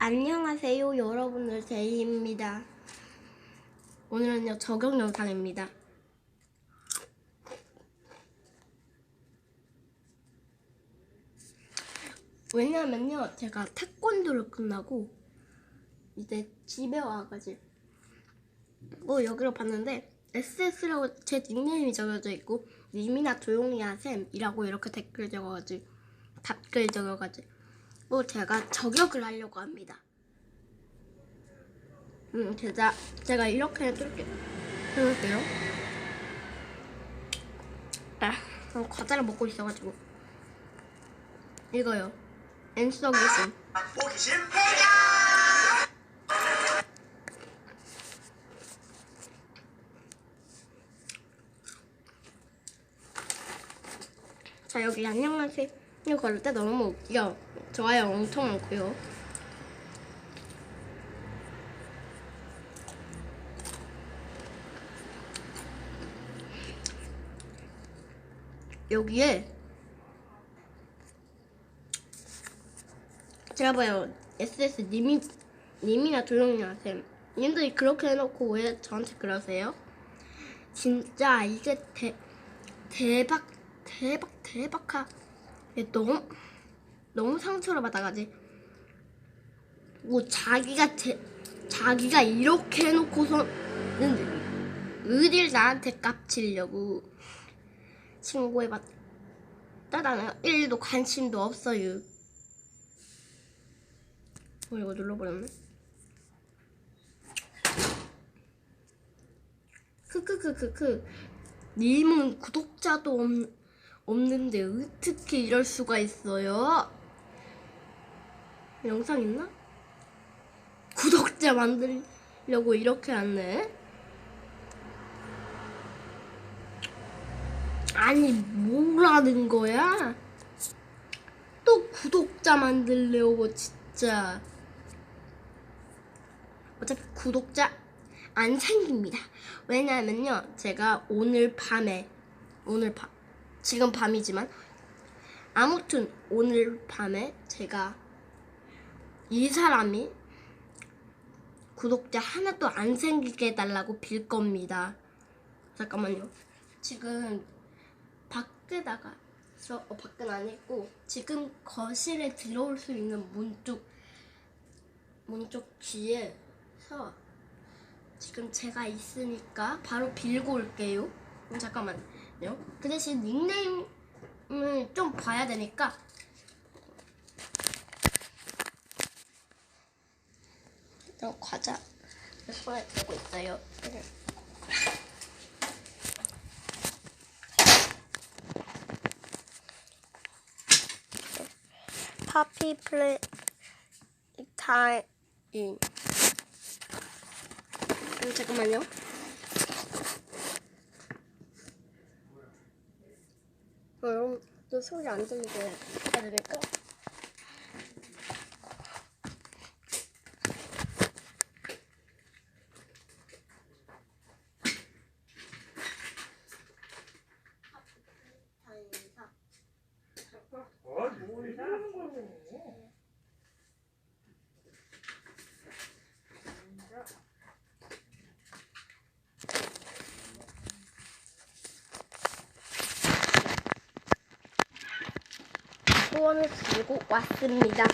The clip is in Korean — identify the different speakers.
Speaker 1: 안녕하세요 여러분들. 제이입니다. 오늘은요 적용 영상입니다. 왜냐면요 제가 태권도를 끝나고 이제 집에 와가지고 뭐 여기로 봤는데 SS라고 제 닉네임이 적혀져 있고 님이나 조용히 하셈이라고 이렇게 댓글 적어가지고 답글 적어가지고 뭐 제가 저격을 하려고 합니다. 음, 제가 제가 이렇게 해줄게 해볼게요. 아, 전 과자를 먹고 있어가지고 이거요. 엔서기슨.
Speaker 2: 호기심
Speaker 1: 자 여기 안녕하세요. 이거 걸을 때 너무 웃겨. 좋아요 엄청 많고요. 여기에 제가 봐요 SS 님이 님이나 조용히 하세요. 님들이 그렇게 해놓고 왜 저한테 그러세요? 진짜 이게 대 대박 대박 대박하 얘 너무 너무 상처를 받아가지. 뭐 자기가 제, 자기가 이렇게 해놓고서는 어딜 나한테 깝치려고 신고해봤다? 나는 1도 관심도 없어요. 어 이거 눌러버렸네. 크크크크크. 님은 구독자도 없, 없는데 어떻게 이럴 수가 있어요? 영상 있나? 구독자 만들려고 이렇게 했네? 아니 뭐라는 거야? 또 구독자 만들려고 진짜 어차피 구독자 안 생깁니다. 왜냐면요, 제가 오늘 밤에 오늘 밤 지금 밤이지만 아무튼 오늘 밤에 제가 이 사람이 구독자 하나도 안 생기게 해달라고 빌 겁니다. 잠깐만요. 지금 밖에다가 저 어, 밖은 아니고 지금 거실에 들어올 수 있는 문쪽 문쪽 뒤에서 지금 제가 있으니까 바로 빌고 올게요. 음, 잠깐만 요. 그 대신 닉네임을 좀 봐야 되니까 저 과자 손에 들고 있어요. 파피 플레이 타임 음, 잠깐만요. 어, 여러분, 저 소리 안 들리게 해야 되니까. 소원을 들고 왔습니다.